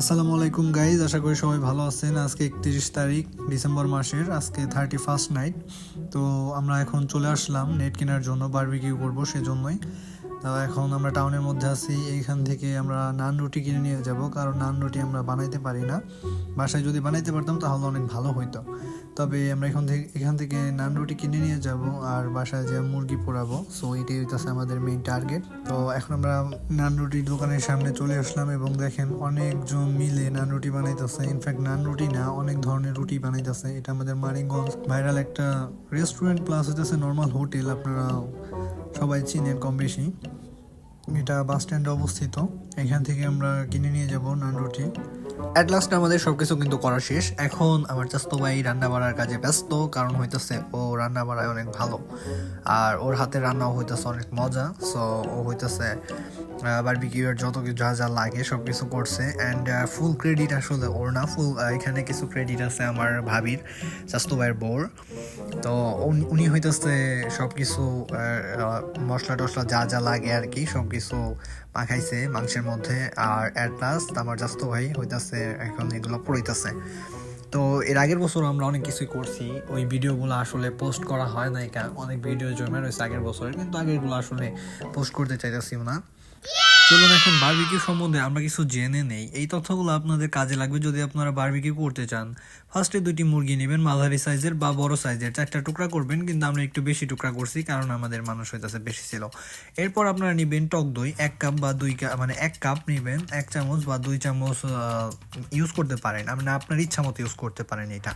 আসসালামু আলাইকুম গাইজ আশা করি সবাই ভালো আছেন। আজকে একত্রিশ তারিখ, ডিসেম্বর মাসের। আজকে থার্টি ফার্স্ট নাইট তো আমরা এখন চলে আসলাম নেট কেনার জন্য বারবিকিউ করব সেজন্যই। এখন আমরা টাউনের মধ্যে আছি। এইখান থেকে আমরা নান রুটি কিনে নিয়ে যাব, কারণ নান রুটি আমরা বানাইতে পারি না। বাসায় যদি বানাইতে পারতাম তাহলে অনেক ভালো হইতো। তবে আমরা এখান থেকে এখান থেকে নান রুটি কিনে নিয়ে যাব আর বাসায় যে মুরগি পোড়াবো সো এটাই হইতেছে আমাদের মেইন টার্গেট তো এখন আমরা নান রুটির দোকানের সামনে চলে আসলাম এবং দেখেন অনেকজন মিলে নান রুটি বানাইতেছে। ইনফ্যাক্ট নান রুটি না, অনেক ধরনের রুটি বানাইতেছে। এটা আমাদের মানিকগঞ্জ ভাইরাল একটা রেস্টুরেন্ট প্লাস হইতেছে নর্মাল হোটেল আপনারা সবাই চিনেন কম বেশি। এটা বাস স্ট্যান্ডে অবস্থিত। এখান থেকে আমরা কিনে নিয়ে যাব নান রুটি। অ্যাট লাস্ট আমাদের সব কিছু কিন্তু করা শেষ। এখন আমার চাস্তো ভাই রান্না বাড়ার কাজে ব্যস্ত, কারণ হইতেছে ও রান্না বাড়ায় অনেক ভালো। আর ওর হাতে রান্নাও হইতেছে অনেক মজা সো ও হইতেছে বারবিকিউর যত যা যা লাগে সব কিছু করছে অ্যান্ড ফুল ক্রেডিট আসলে ওর না ফুল এখানে কিছু ক্রেডিট আছে আমার ভাবির, চাস্তো ভাইয়ের বোর তো উনি- হইতেছে সব কিছু মশলা টশলা যা যা লাগে আর কি সব কিছু মাখাইছে মাংসের মধ্যে আর অ্যাট লাস্ট আমার জাস্ত ভাই হইতাছে এখন এগুলো পড়িতেছে তো এর আগের বছর আমরা অনেক কিছুই করছি, ওই ভিডিওগুলো আসলে পোস্ট করা হয় না অনেক ভিডিও জমে রয়েছে আগের বছরের কিন্তু আগেরগুলো আসলে পোস্ট করতে চাইতেছি না। চলুন এখন বারবিকিউ সম্বন্ধে আমরা কিছু জেনে নেই। এই তথ্যগুলো আপনাদের কাজে লাগবে যদি আপনারা বারবিকিউ করতে চান। ফার্স্টে দুটি মুরগি নেবেন, মাঝারি সাইজের বা বড় সাইজের চারটা টুকরা করবেন, কিন্তু আমরা একটু বেশি টুকরা করছি, কারণ আমাদের মানুষ হইতেছে বেশি ছিল। এরপর আপনারা নেবেন টক দই, এক কাপ বা দুই কাপ মানে এক কাপ নেবেন, এক চামচ বা দুই চামচ ইউজ করতে পারেন। আপনি আপনার ইচ্ছা মতো ইউজ করতে পারেন এটা।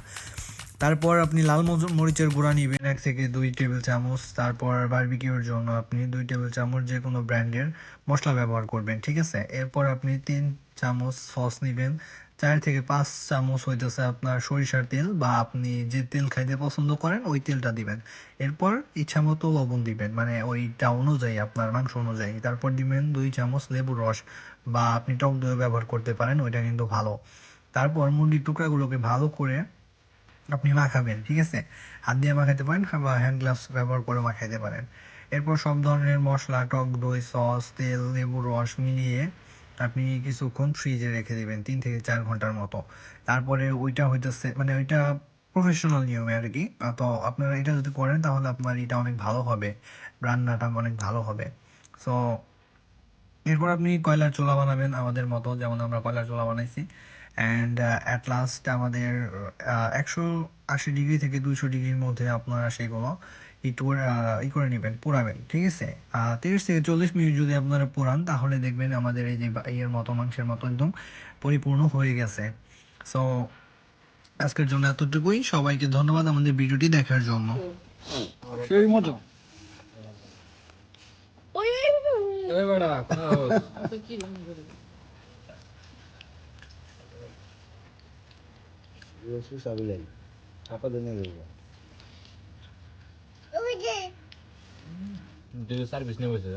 তারপর আপনি লাল মরিচের গুঁড়া নেবেন, এক থেকে দুই টেবিল চামচ। তারপর বারবিকিউর জন্য আপনি দুই টেবিল চামচ যে কোনো ব্র্যান্ডের মশলা ব্যবহার করবেন, ঠিক আছে? এরপর আপনি তিন চামচ সস নেবেন। চার থেকে পাঁচ চামচ হইতেছে আপনার সরিষার তেল বা আপনি যে তেল খাইতে পছন্দ করেন, ওই তেলটা দিবেন। এরপর ইচ্ছা মতো লবণ দিবেন মানে ওইটা অনুযায়ী, আপনার মাংস অনুযায়ী। তারপর দিবেন দুই চামচ লেবুর রস বা আপনি টক দই ব্যবহার করতে পারেন, ওইটা কিন্তু ভালো। তারপর মুরগির টুকরাগুলোকে ভালো করে আপনি মাখাবেন ঠিক আছে? হাত দিয়ে মাখাতে পারেন বা হ্যান্ড গ্লাভস ব্যবহার করে মাখাইতে পারেন। এরপর সব ধরনের মশলা, টক দই, সস, তেল লেবু রস মিলিয়ে আপনি কিছুক্ষণ ফ্রিজে রেখে দেবেন তিন থেকে চার ঘণ্টার মতো। তারপরে ওইটা হইতেছে মানে ওইটা প্রফেশনাল নিয়মে আর কি। তো আপনারা এটা যদি করেন তাহলে আপনার এটা অনেক ভালো হবে, রান্নাটা অনেক ভালো হবে। সো এরপর আপনি কয়লার চুলা বানাবেন আমাদের মতো, যেমন আমরা কয়লার চুলা বানাইছি। অ্যান্ড অ্যাট লাস্ট আমাদের একশো আশি ডিগ্রি থেকে দুশো ডিগ্রির মধ্যে আপনারা সেগুলো একটু আহ, ই করে নেবেন পোড়াবেন ঠিক আছে আহ, তিরিশ থেকে চল্লিশ মিনিট যদি আপনারা পোড়ান তাহলে দেখবেন আমাদের এই যে ইয়ের মতো মাংসের মতো একদম পরিপূর্ণ হয়ে গেছে সো আজকের জন্য এতটুকুই সবাইকে ধন্যবাদ আমাদের ভিডিওটি দেখার জন্য সেই মজা ওই বেড়া খাওস। ওই যে সার্ভিস নেই বসে